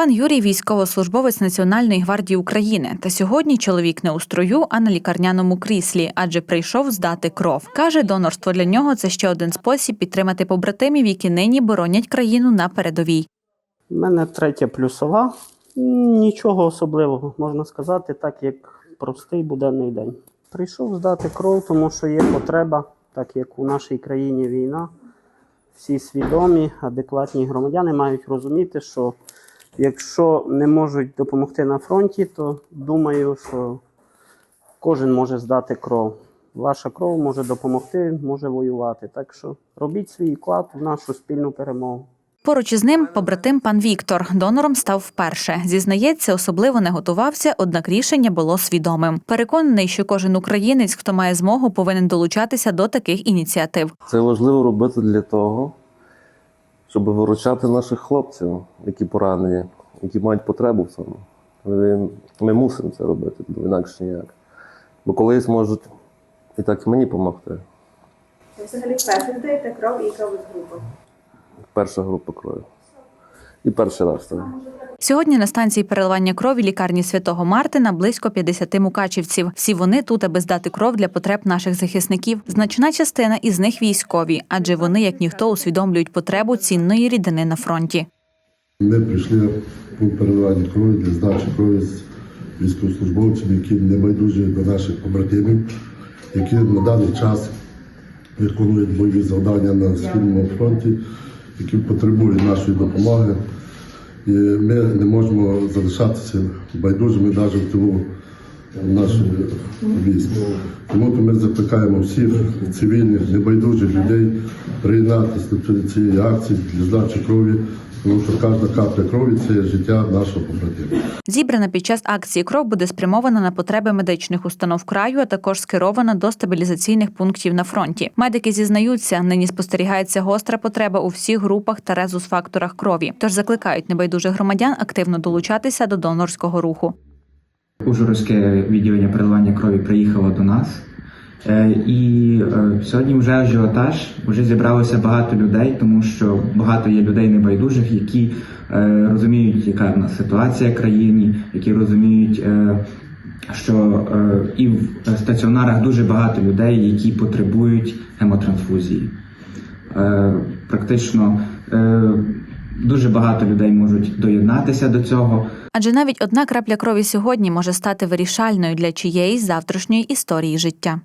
Пан Юрій військовослужбовець Національної гвардії України. Та сьогодні чоловік не у строю, а на лікарняному кріслі, адже прийшов здати кров. Каже, донорство для нього це ще один спосіб підтримати побратимів, які нині боронять країну на передовій. У мене третя плюсова. Нічого особливого, можна сказати, так як простий буденний день. Прийшов здати кров, тому що є потреба, так як у нашій країні війна. Всі свідомі, адекватні громадяни мають розуміти, що якщо не можуть допомогти на фронті, то думаю, що кожен може здати кров. Ваша кров може допомогти, може воювати. Так що робіть свій вклад в нашу спільну перемогу. Поруч із ним побратим пан Віктор донором став вперше. Зізнається, особливо не готувався, однак рішення було свідомим. Переконаний, що кожен українець, хто має змогу, повинен долучатися до таких ініціатив. Це важливо робити для того, щоб виручати наших хлопців, які поранені, які мають потребу в цьому. Ми, ми мусимо це робити, бо інакше ніяк. Бо колись можуть і так і мені допомогти. Ви взагалі вперше даєте кров і кров з групи? група? Перша група крові. І перший раз так. Сьогодні на станції переливання крові лікарні святого Мартина близько 50 мукачівців. Всі вони тут, аби здати кров для потреб наших захисників. Значна частина із них військові, адже вони, як ніхто, усвідомлюють потребу цінної рідини на фронті. Ми прийшли по переливанню крові для здачі крові з військовослужбовцями, які не байдужі до наших побратимів, які на даний час виконують бойові завдання на східному фронті, які потребують нашої допомоги. І ми не можемо залишатися байдужими навіть в тилу нашої війська. Тому то ми закликаємо всіх цивільних, небайдужих людей приєднатися до цієї акції для здачі крові, тому що кожна капля крові це є життя нашого побратима. Зібрана під час акції кров буде спрямована на потреби медичних установ краю, а також скерована до стабілізаційних пунктів на фронті. Медики зізнаються, нині спостерігається гостра потреба у всіх групах та резус-факторах крові. Тож закликають небайдужих громадян активно долучатися до донорського руху. Ужгородське відділення переливання крові приїхало до нас. Е, І е, сьогодні вже ажіотаж, вже зібралося багато людей, тому що багато є людей небайдужих, які е, розуміють, яка в нас ситуація в країні, які розуміють, що е, і в стаціонарах дуже багато людей, які потребують гемотрансфузії. Е, Практично е, дуже багато людей можуть доєднатися до цього. Адже навіть одна крапля крові сьогодні може стати вирішальною для чиєїсь завтрашньої історії життя.